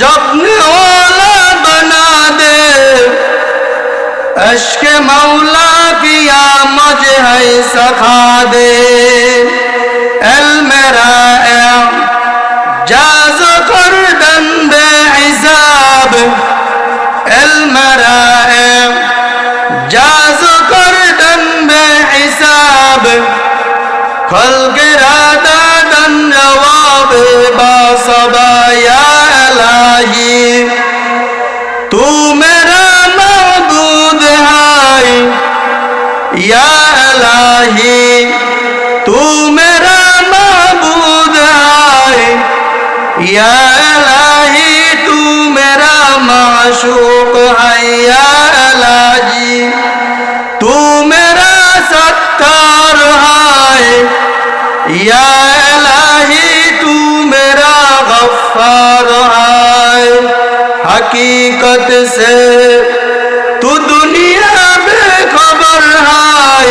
जबने ओला बना दे अश्क मौला किया मुझे है सखा दे एल मेरा जाज कर दंदे हिसाब एल मेरा जाज कर दंदे हिसाब खल गिरादा दन या इलाही तू मेरा मबूद है या इलाही तू मेरा मबूद है या इलाही तू मेरा माशूक है या से तू दुनिया में खबर है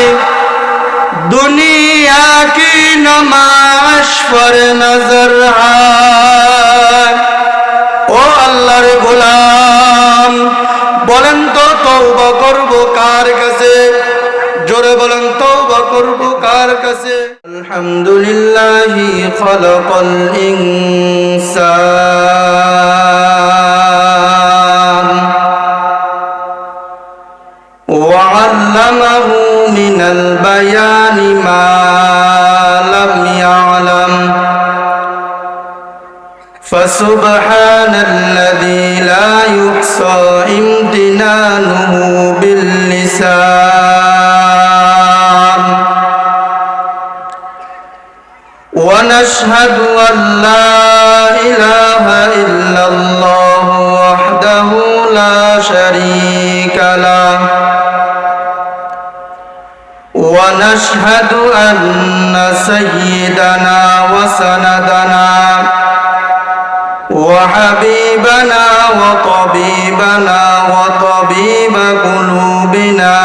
दुनिया की नमाश पर नजर है ও আল্লাহর গোলাম বলেন তো তৌবা করব কার কাছে জোরে বলেন তৌবা করব কার কাছে আলহামদুলিল্লাহ খলকল ইনসান ونشهد أن سيدنا وسندنا وحبيبنا وطبيبنا وطبيب قلوبنا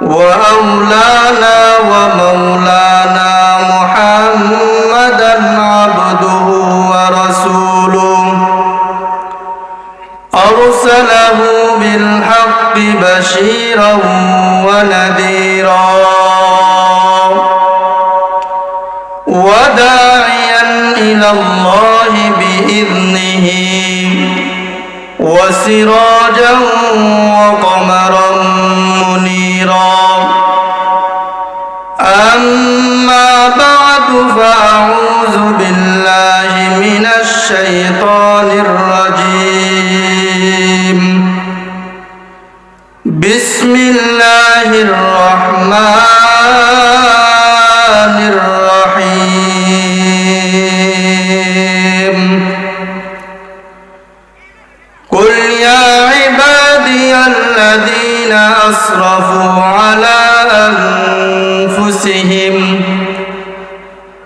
وأولانا ومولانا محمدا عبده ورسوله. أرسله بالحق بشيرا الله الرحمن الرحيم. قل يا عبادي الذين أسرفوا على أنفسهم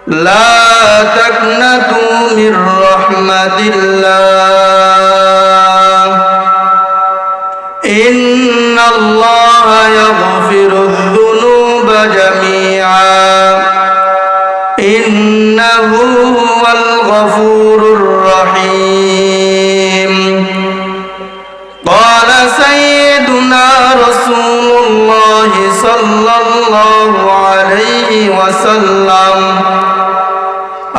لا تقنطوا من رحمة الله. صلى الله عليه وسلم.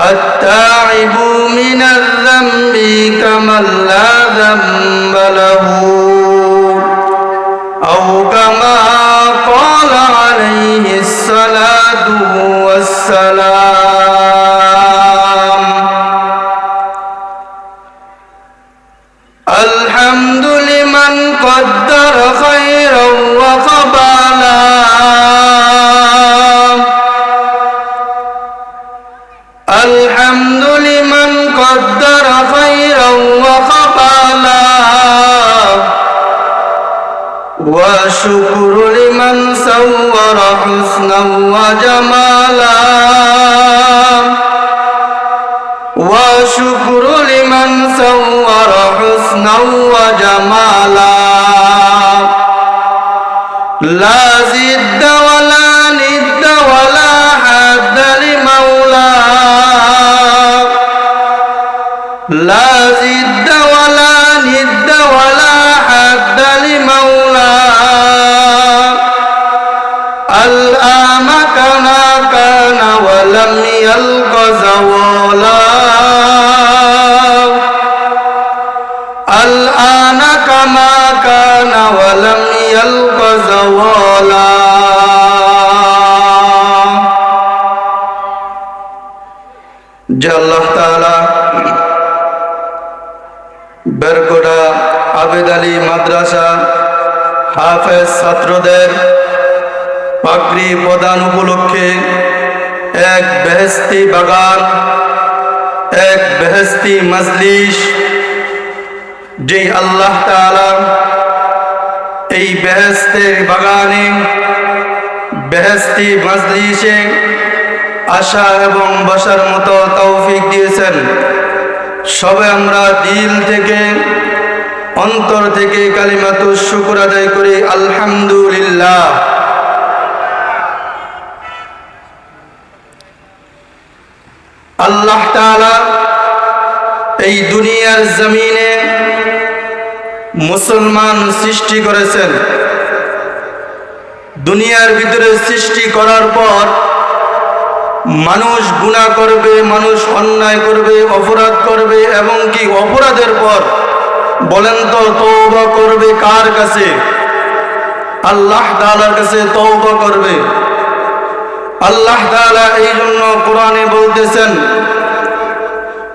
التاعب من الذنب كمن لا ذنب له. أو كما قال عليه الصلاة والسلام. ছাত্রদের পাগড়ি প্রদান উপলক্ষে এক বেহেস্তি বাগান, এক বেহেস্তি মজলিস যে আল্লাহ তাআলা এই বেহেস্তের বাগানে বেহেস্তি মজলিসে আসা এবং বসার মতো তৌফিক দিয়েছেন। সবে আমরা দিল থেকে অন্তর থেকে কালিমাতু শুকুর আদায় করি, আলহামদুলিল্লাহ। আল্লাহ এই দুনিয়ার জমিনে মুসলমান সৃষ্টি করেছেন। দুনিয়ার ভিতরে সৃষ্টি করার পর মানুষ গুণা করবে, মানুষ অন্যায় করবে, অপরাধ করবে, এবং কি অপরাধের পর বলেন তো তৌবা করবে কার কাছে আল্লাহ তাআলার কাছে তৌবা করবে আল্লাহ তাআলা এই জন্য কোরআনে বলতেছেন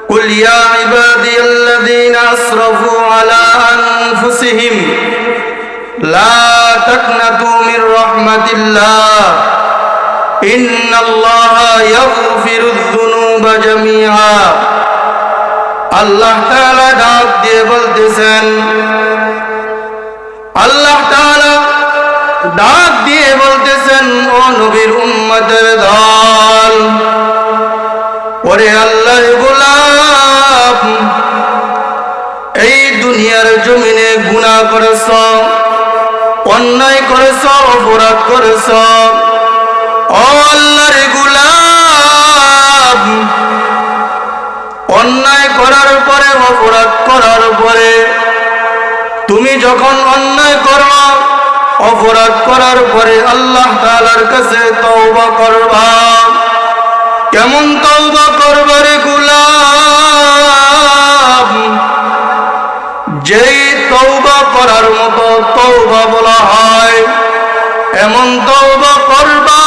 قل يا عبادي الذين أسرفوا على أنفسهم لا تقنطوا من رحمة الله إن الله يغفر الذنوب جميعا আল্লাহ তাআলা ডাক দিয়ে বলতেছেন, আল্লাহ তাআলা ডাক দিয়ে বলতেছেন, ও নবীর উম্মতের দল, ওরে আল্লাহর গোলাপ এই দুনিয়ার জমিনে গুনাহ করেছ, অন্যায় করেছ, অপরাধ করেছ, ও পরে তুমি যখন অন্যায় করো অপরাধ করার পরে আল্লাহ তাআলার কাছে তওবা করবা। কেমন তওবা করবারে গোলাপ যেই তওবা করার মতো তওবা বলা হয়, এমন তওবা করবা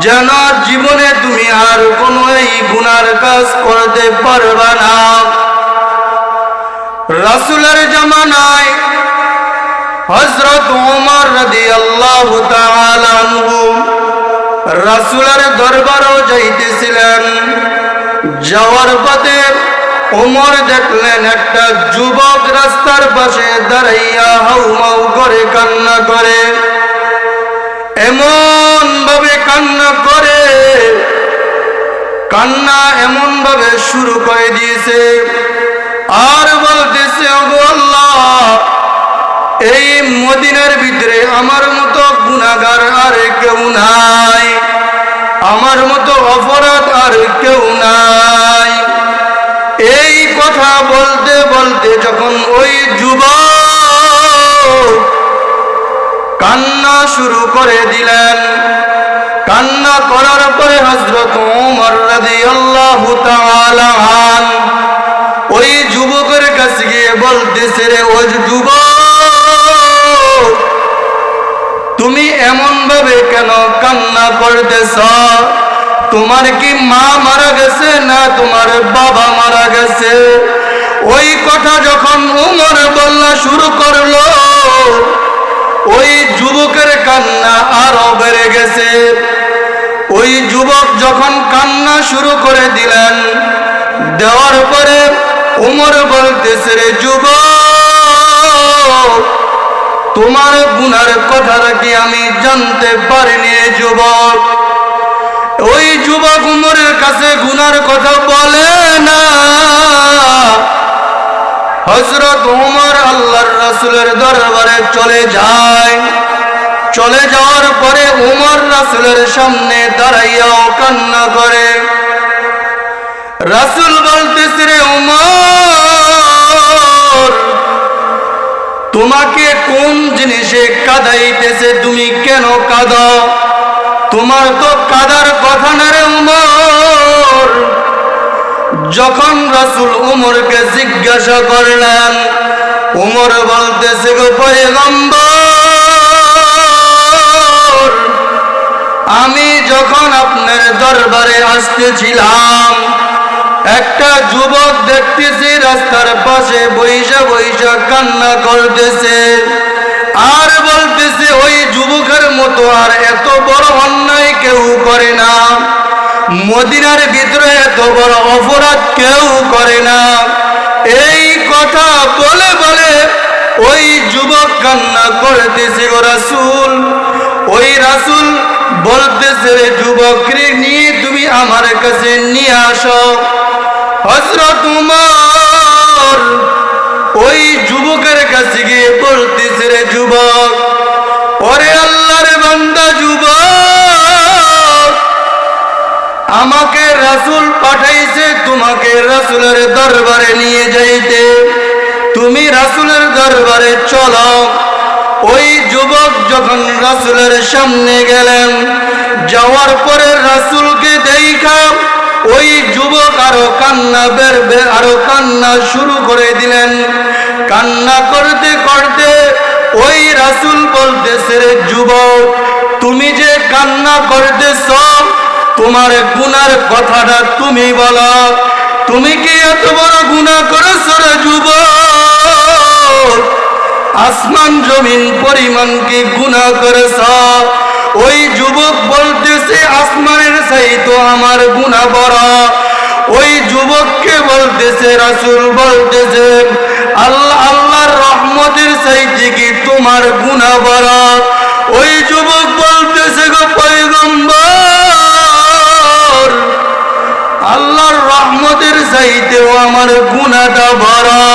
যেন জীবনে তুমি আর কোনো এই গুনার কাজ করতে পারবা না। রাসুলের জামানায় হজরত উমর তাআলা আনহু রাসুলের দরবারও যাইতেছিলেন। যাওয়ার পথে ওমর দেখলেন একটা যুবক রাস্তার পাশে দাঁড়াইয়া হাউমাউ করে কান্না করে। এমন ভাবে কান্না করে। কান্না এমন ভাবে শুরু করে দিয়েছে। আর বলতেছে এই মদিনার ভিতরে আমার মতো গুনাগার আর কেউ নাই। আমার মতো অপরাধ আর কেউ নাই। এই কথা বলতে বলতে যখন ওই যুবক কান্না শুরু করে দিলেন করার পরে হজরত ওই যুবকের কাছে গিয়ে বলতেছে, রে ওই তুমি এমন ভাবে কেন কান্না করতেছ? তোমার কি মা মারা গেছে না তোমার বাবা মারা গেছে? ওই কথা যখন উমর বললা শুরু করল, ওই যুবকের কান্না আরও বেড়ে গেছে। যুবক যখন কান্না শুরু করে দিলেন, দেওয়ার পরে উমর বলতেছে, রে যুবক, তোমার গুনার কথাটা কি আমি জানতে পারিনি যুবক? ওই যুবক উমরের কাছে গুনার কথা বলে না। হজরত উমর আল্লাহর রাসুলের দরবারে চলে যায়। চলে যাওয়ার পরে উমর রাসুলের সামনে দাঁড়াইয়াও কান্না করে। রাসুল বলতেছে, রে উমর, তোমাকে কোন জিনিসে কাদাইতেছে? তুমি কেন কাঁদাও তোমার তো কাদার কথা না রে উমর। যখন রাসুল উমরকে জিজ্ঞাসা করলেন, উমর বলতেছে, গো পয়গম্বর আমি যখন আপনার দরবারে আসতেছিলাম, একটা যুবক দেখতেছি রাস্তার পাশে বৈশা বৈশা কান্না করতেছে। আর বলতেছে, ওই যুবকের মতো আর এত বড় অন্যায় কেউ করে না। মদিনার ভিতরে এত বড় অপরাধ কেউ করে না। এই কথা বলে বলে ওই যুবক কান্না করতেছে রাসুল ওই রাসুল বলতেছে, রে যুবক রে নিয়ে তুমি আমার কাছে নিয়ে আসো। হজরত উমর ওই যুবকের কাছে গিয়ে বলতেছে, রে যুবক, ওরে আল্লাহর বান্দা যুবক, আমাকে রাসুল পাঠাইছে, তোমাকে রাসুলের দরবারে নিয়ে যাইতে। তুমি রাসুলের দরবারে চলো। ওই যুবক যখন রাসুলের সামনে গেলেন, যাওয়ার পরে রাসুলকে দেখা, ওই যুবক আরও কান্না বের বের আরও কান্না শুরু করে দিলেন। কান্না করতে করতে ওই রাসুল বলতেছে, রে যুবক, তুমি যে কান্না করতেছ, তোমার গুনার কথাটা তুমি বলো। তুমি কি এত বড় গুণা করেছ রে যুবক? আসমান জমিন পরিমাণকে গুণা করেছ? ওই যুবক বলতেছে, আসমানের চাইতো আমার গুণা বড়। ওই যুবককে বলতেছে, রাসুল বলতেছে, আল্লাহ, আল্লাহর রহমতের চাইতে কি তোমার গুণা বড়? ওই যুবক বলতেছে, গো পয়গম্বর, আল্লাহর রহমতের চাইতেও আমার গুণাটা বড়।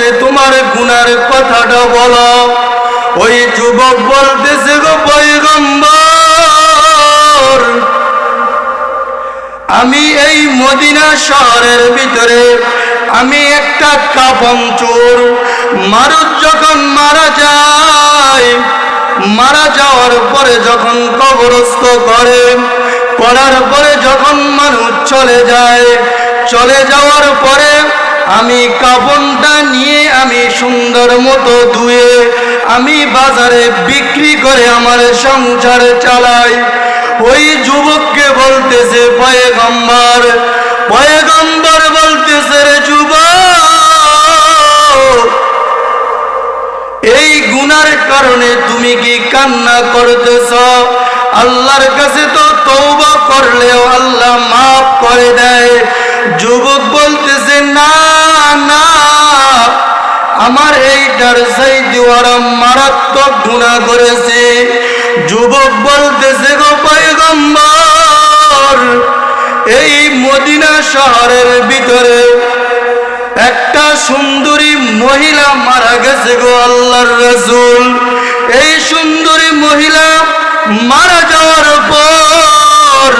বলতেছে, তোমার গুনার কথাটা বলো। ওই যুবক বলতেছে, গো পয়গম্বর, আমি এই মদিনা শহরের ভিতরে, আমি একটা কাপন চোর, মারুত যখন মারা যায়, মারা যাওয়ার পরে যখন কবরস্থ করে করার পরে যখন মানুষ চলে যায়, চলে যাওয়ার পরে আমি কাপনটা নিয়ে আমি সুন্দর মতো ধুয়ে আমি বাজারে বিক্রি করে আমার সংসার চালাই। ওই যুবককে বলতেছে, পয়গম্বর পয়গম্বর বলতেছে রে যুবক, এই গুনার কারণে তুমি কি কান্না করতেছ? আল্লাহর কাছে তো তৌবা করলেও আল্লাহ মাফ করে দেয়। যুবক বলতেছে, না না, আমার এইটার সেই দুয়ারা মারাত্মক গুণা করেছে। যুবক বলতেছে, গো পয়গম্বর, এই মদিনা শহরের ভিতরে একটা সুন্দরী মহিলা মারা গেছে গো আল্লাহর রসুল। এই সুন্দরী মহিলা মারা যাওয়ার পর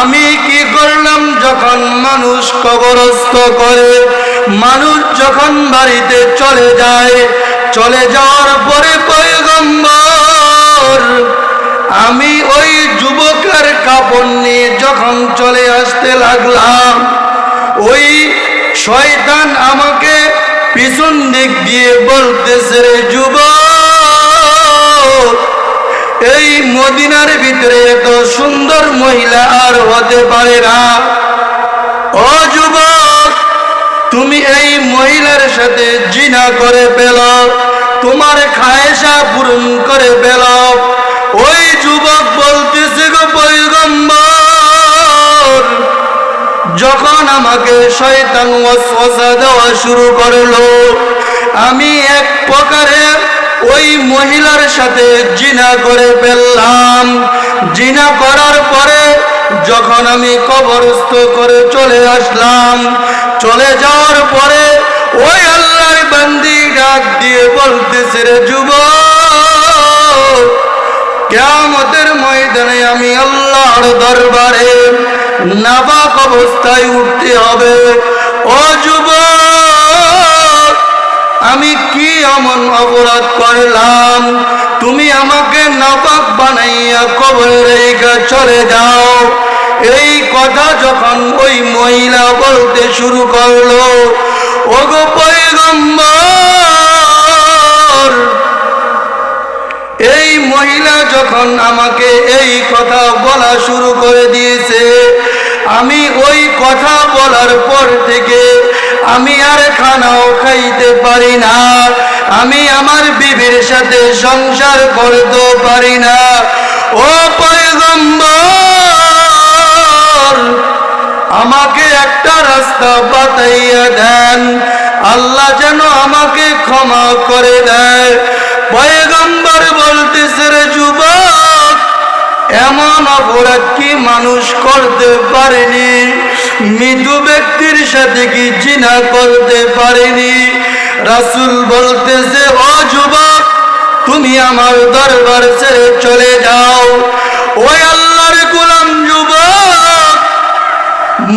আমি কি করলাম যখন মানুষ কবরস্থ করে? মানুষ যখন বাড়িতে চলে যায়, চলে যাওয়ার পরে পয়গম্বর, আমি ওই যুবকের কাপড় নিয়ে যখন চলে আসতে লাগলাম, ওই শয়তান আমাকে পিছন দিক দিয়ে বলতেছে, রে যুবক এই মদিনার ভিতরে এত সুন্দর মহিলা আর হতে পারে না। ও যুবক, তুমি এই মহিলার সাথে জিনা করে পেল তোমার খায়সা পূরণ করে পেল ওই যুবক বলতেছে গো পৈগম্বর যখন আমাকে শয়তান ওয়াসওয়াসা দেওয়া শুরু করল, আমি এক প্রকারে ওই মহিলার সাথে জিনা করে ফেললাম। জিনা করার পরে যখন আমি কবরস্থ করে চলে আসলাম, চলে যাওয়ার পরে ওই আল্লাহর বান্দি ডাক দিয়ে বলতেছে, রে যুবক, কেয়ামতের ময়দানে আমি আল্লাহর দরবারে নাবাক অবস্থায় উঠতে হবে। ও যুবক, আমি কি এমন অপরাধ করলাম। তুমি আমাকে নাপাক বানাইয়া কবরে চলে যাও এই কথা যখন ওই মহিলা বলতে শুরু করল, ওগো পয়গম্বর! এই মহিলা যখন আমাকে এই কথা বলা শুরু করে দিয়েছে আমি ওই কথা বলার পর থেকে আমি আর খানাও খাইতে পারি না। আমি আমার বিবির সাথে সংসার করতে পারি না। ও পয়গম্বর, আমাকে একটা রাস্তা বাতাইয়া দেন। আল্লাহ যেন আমাকে ক্ষমা করে দেয়। পয়গম্বর এমন অপরাধ কি মানুষ করতে পারেনি? মৃদু ব্যক্তির সাথে কি জিনা করতে পারেনি? রাসুল বলতেছে, ও যুবক, তুমি আমার দরবার ছেড়ে চলে যাও। ওই আল্লাহর গোলাম যুবক,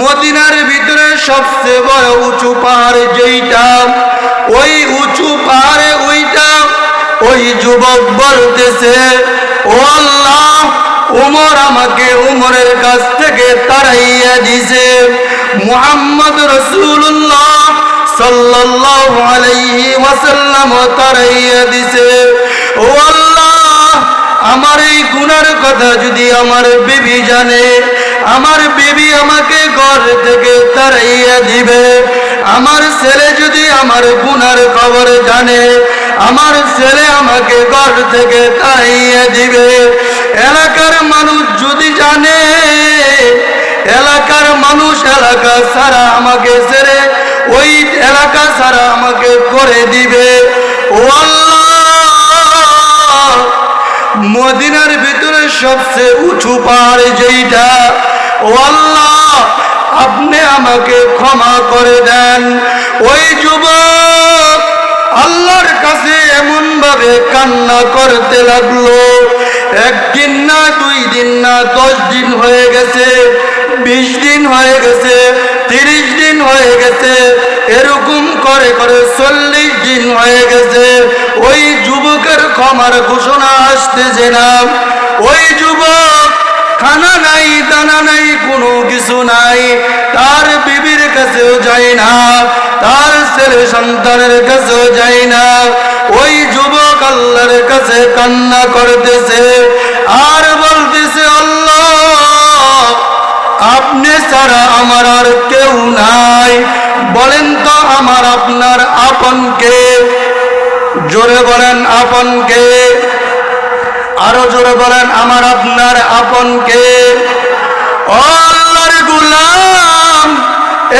মদিনার ভিতরে সবচেয়ে বড় উঁচু পাহাড় যেইটা, ওই উঁচু পাহাড়ে ওইটা, ওই যুবক বলতেছে, ও আল্লাহ উমর আমাকে উমরের কাছ থেকে তাড়াইয়া দিছে। মুহাম্মদ রসুল্লাহ সাল্লাল্লাহু আলাইহি দিছে। ও এই কথা যদি জানে আমাকে থেকে দিবে। আমার ছেলে যদি আমার গুনার খবর জানে, আমার ছেলে আমাকে ঘর থেকে তাড়াইয়া দিবে। এলাকার মানুষ যদি জানে, এলাকার মানুষ এলাকা সারা আমাকে ছেড়ে, ওই এলাকা সারা আমাকে করে দিবে। ও মদিনার ভিতরে সবচেয়ে উঁচু পাহাড় যেইটা, ও আল্লাহ, আপনি আমাকে ক্ষমা করে দেন। ওই যুবক আল্লাহর কাছে এমন ভাবে কান্না করতে লাগল। একদিন না, দুই দিন না, দশ দিন হয়ে গেছে, বিশ দিন হয়ে গেছে, তিরিশ দিন হয়ে গেছে, এরকম করে করে চল্লিশ দিন হয়ে গেছে। ওই যুবকের ক্ষমার ঘোষণা আসতেছে না। ওই যুবক, খানা নাই, দানা নাই, কোনো কিছু নাই। তার বিবির কাছেও যায় না, তার ছেলে সন্তানের কাছেও যায় না। ওই আল্লাহর কাছে কান্না করতেছে আর বলতেছে, আল্লাহ, আপনি ছাড়া আমার আর কেউ নাই। বলেন তো আমার আপনার আপনকে, জোরে বলেন আপনকে, আরও জোরে বলেন আমার আপনার আপনকে। ও আল্লাহর গুলাম,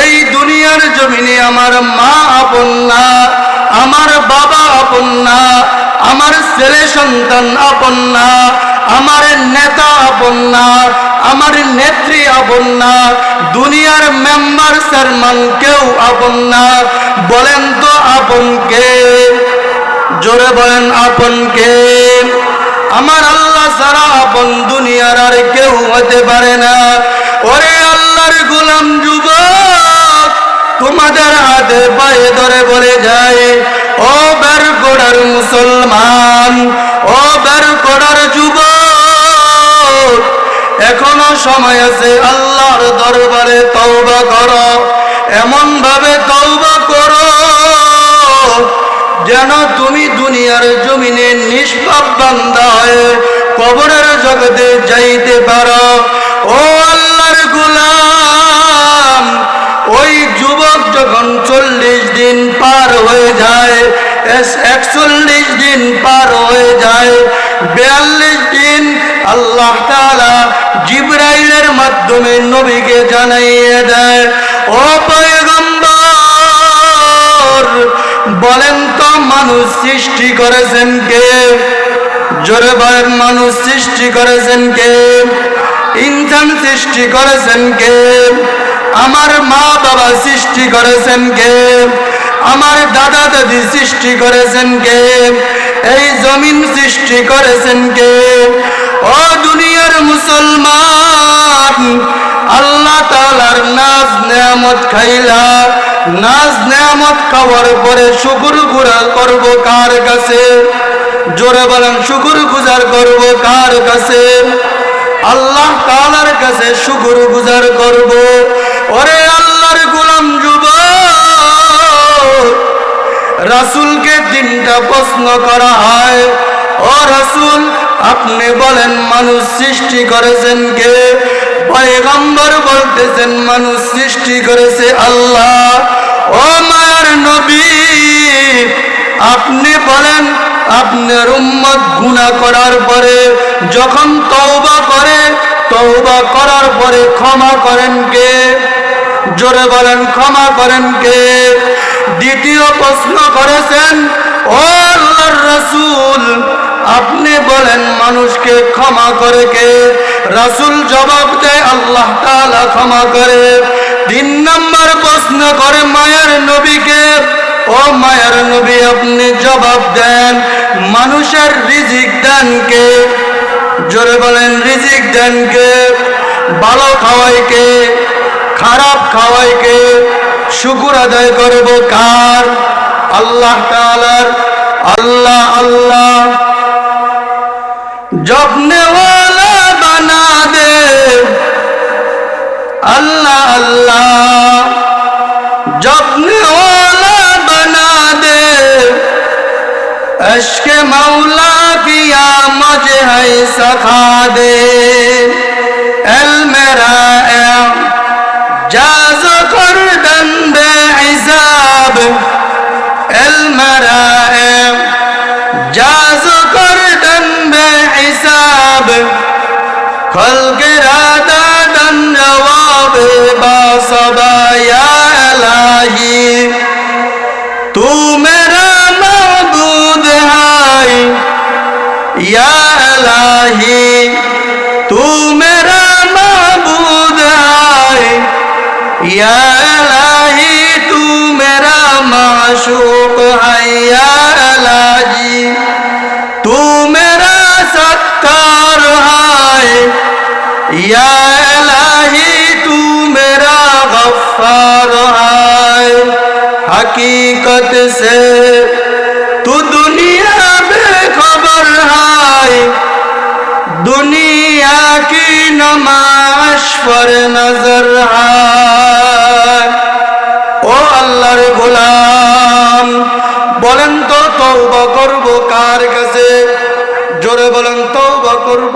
এই দুনিয়ার জমিনে আমার মা আপন না, আমার বাবা আপন না আমার ছেলে সন্তান আপন না আমার নেতা আপন না আমার নেত্রী আপন না দুনিয়ার মেম্বার চেয়ারম্যান কেউ আপন না বলেন তো আপন কে? জোরে বলেন আপন কে? আমার আল্লাহ সারা আপন দুনিয়ার আর কেউ হতে পারে না। ওরে আল্লাহর গোলাম যুবক, তোমাদের হাতে পায়ে ধরে বলে যায় ও বের করার মুসলমান, ও বের করার যুবক, এখনও সময় আছে আল্লাহর দরবারে তওবা করো এমন ভাবে তওবা করো যেন তুমি দুনিয়ার জমিনে নিষ্পাপ বান্দা হয়ে কবরের জগতে যাইতে পারো। ও আল্লাহর গোলাম, ওই যুবক যখন চল্লিশ দিন পার হয়ে যায় একচল্লিশ দিন পার হয়ে যায়, বিয়াল্লিশ দিন আল্লাহ তাআলা জিব্রাইলের মাধ্যমে নবীকে জানাইয়ে দেয়। ও পয়গম্বর, বলেন তো মানুষ সৃষ্টি করেছেন কে? জোরে বলেন, মানুষ সৃষ্টি করেছেন কে? ইনসান সৃষ্টি করেছেন কে? আমার মা বাবা সৃষ্টি করেছেন কে? আমার দাদা দাদি সৃষ্টি করেছেন কে? এই জমিন সৃষ্টি করেছেন কে? ও দুনিয়ার মুসলমান, আল্লাহ তালার নাজ নেয়ামত খাইলা। নাজ নেয়ামত খাওয়ার পরে শুকুর গুড়া করব কার কাছে? জোরে বলেন, শুকুর গুজার করব কার কাছে? আল্লাহ তালার কাছে শুকুর গুজার করব। ওরে রাসুলকে তিনটা প্রশ্ন করা হয়। ও রাসুল, আপনি বলেন, মানুষ সৃষ্টি করেছেন কে? পয়গম্বর বলতেছেন, মানুষ সৃষ্টি করেছে আল্লাহ। ও মায়ের নবী, আপনি বলেন, আপনার উম্মত গুনাহ করার পরে যখন তওবা করে, তওবা করার পরে ক্ষমা করেন কে? জোরে বলেন, ক্ষমা করেন কে? দ্বিতীয় প্রশ্ন করেছেন, ও আল্লাহর রাসূল, আপনি বলেন মানুষকে ক্ষমা করে কে? রাসূল জবাব দেয়, আল্লাহ তাআলা ক্ষমা করে। তিন নম্বর প্রশ্ন করে, মায়ের নবীকে ও মায়ের নবী, আপনি জবাব দেন, মানুষের রিজিক দেন কে? জোরে বলেন, রিজিক দেন কে? ভালো খাওয়াই কে? খারাপ খাওয়াই কে? শুকুর আদায় করব কার? আল্লাহ তালার আল্লাহ আল্লাহ। জপনেওয়ালা বানা দে। আল্লাহ আল্লাহ। জপনেওয়ালা বানা দে। আজকে মাওলা পিয়া মজে হাই সখা দে। এল মেরা المرائم جاز قردن بحساب خلق رادة رواب باصبايا الهي تو میرا معبود ہے یا الہی تو میرا معبود ہے یا معشوق حیا علاجی تو میرا ستار ہے یا الہی تو میرا غفار ہے حقیقت سے تو دنیا بے خبر ہے دنیا کی نماش پر نظر ہے বলেন তো তৌবা করব কার কাছে? জোরে বলেন তৌবা করব